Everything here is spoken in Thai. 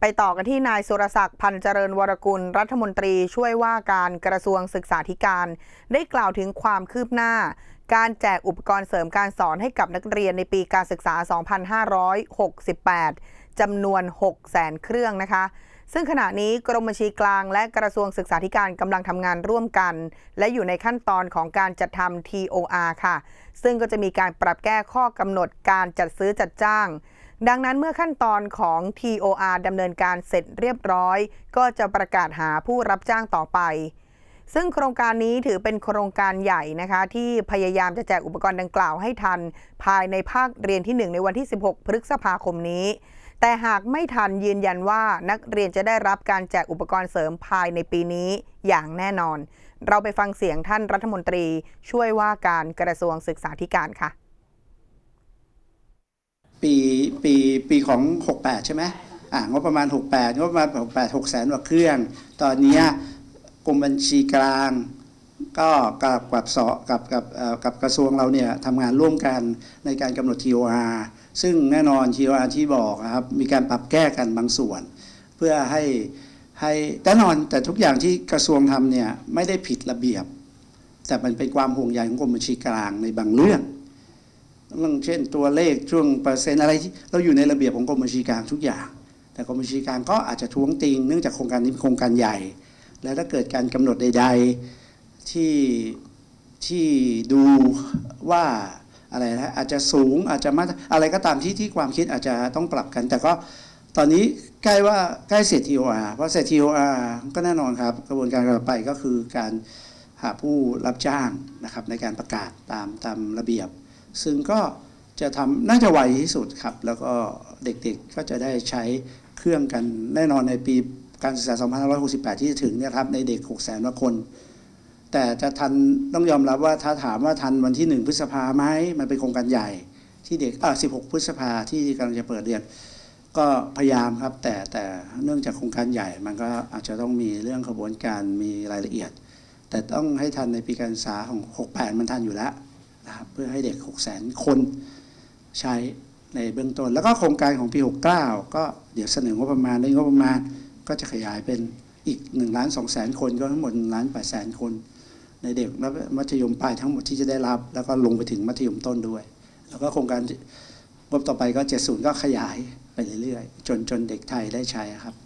ไปต่อกันที่นายสุรศักดิ์พันเจริญวรกุล รัฐมนตรีช่วยว่าการกระทรวงศึกษาธิการ ได้กล่าวถึงความคืบหน้า การแจกอุปกรณ์เสริมการสอนให้กับนักเรียนในปีการศึกษา 2568 จำนวน600,000เครื่องนะคะ ซึ่งขณะนี้กรมบัญชีกลางและกระทรวงศึกษาธิการกำลังทำงานร่วมกัน และอยู่ในขั้นตอนของการจัดทำ TOR ค่ะ ซึ่งก็จะมีการปรับแก้ข้อกำหนดการจัดซื้อจัดจ้าง ดังนั้นเมื่อขั้นตอนของ TOR ดำเนินการเสร็จเรียบร้อย ก็จะประกาศหาผู้รับจ้างต่อไป ซึ่งโครงการนี้ถือเป็นโครงการใหญ่นะคะ ที่พยายามจะแจกอุปกรณ์ดังกล่าวให้ทัน ภายในภาคเรียนที่ 1 ในวันที่ 16 พฤษภาคมนี้ แต่หากไม่ทันยืนยันว่านักเรียนจะได้รับการแจกอุปกรณ์เสริมภายในปีนี้อย่างแน่นอน เราไปฟังเสียงท่านรัฐมนตรี ช่วยว่าการกระทรวงศึกษาธิการค่ะ ปีปีปีของ 68 ใช่ไหมอ่างบประมาณ 68งบประมาณ 68 6แสนกว่าเครื่อง ตอนนี้กรมบัญชีกลางก็กับกับสกับกับกับกระทรวงเราเนี่ยทำงานร่วมกันในการกำหนด TOR ซึ่งแน่นอน TOR ที่บอกนะครับมีการปรับแก้กันบางส่วน เพื่อให้ให้แน่นอนแต่ทุกอย่างที่กระทรวงทำเนี่ยไม่ได้ผิดระเบียบ แต่มันเป็นความห่วงใยของกรมบัญชีกลางในบางเรื่อง เรื่องเช่นตัวเลขช่วงเปอร์เซ็นต์อะไรที่เราอยู่ในระเบียบของกรมบัญชีกลางทุกอย่าง แต่กรมบัญชีกลางก็อาจจะท้วงติงเนื่องจากโครงการนี้เป็นโครงการใหญ่ และถ้าเกิดการกำหนดใด ๆที่ที่ดูว่าอะไรนะอาจจะสูงอาจจะมาอะไรก็ตามที่ที่ความคิดอาจจะต้องปรับกัน แต่ก็ตอนนี้ใกล้ว่าใกล้เสร็จ TOR เพราะเสร็จ TOR ก็แน่นอนครับ กระบวนการต่อไปก็คือการหาผู้รับจ้างนะครับในการประกาศตามตามระเบียบ ซึ่งก็จะทำน่าจะไวที่สุดครับ แล้วก็เด็กๆก็จะได้ใช้เครื่องกันแน่นอนในปีการศึกษา 2568 ที่จะถึงเนี่ยครับในเด็ก6 0 0 0 0 0กว่าคน แต่จะทันต้องยอมรับว่าถ้าถามว่าทันวันที่ 1 พฤษภาไหมมันเป็นโครงการใหญ่ที่เด็กอ่า16 พฤษภาที่กำลังจะเปิดเรียนก็พยายามครับ แต่แต่เนื่องจากโครงการใหญ่ มันก็อาจจะต้องมีเรื่องขบวนการมีรายละเอียด แต่ต้องให้ทันในปีการศึกษาของ 68 มันทันอยู่แล้ว นะครับเพื่อให้เด็ก6 0 0 0 0 0 คนใช้ในเบื้องต้น แล้วก็โครงการของปี 69 ก็เดี๋ยวเสนองบประมาณในงบประมาณก็จะขยายเป็นอีก1ล้าน2แสนคนก็ทั้งหมด1ล้าน8แสนคน ในเด็กมัธยมปลายทั้งหมดที่จะได้รับ แล้วก็ลงไปถึงมัธยมต้นด้วย แล้วก็โครงการงบต่อไปก็ 70 ก็ขยายไปเรื่อยๆ จนจนเด็กไทยได้ใช้ครับ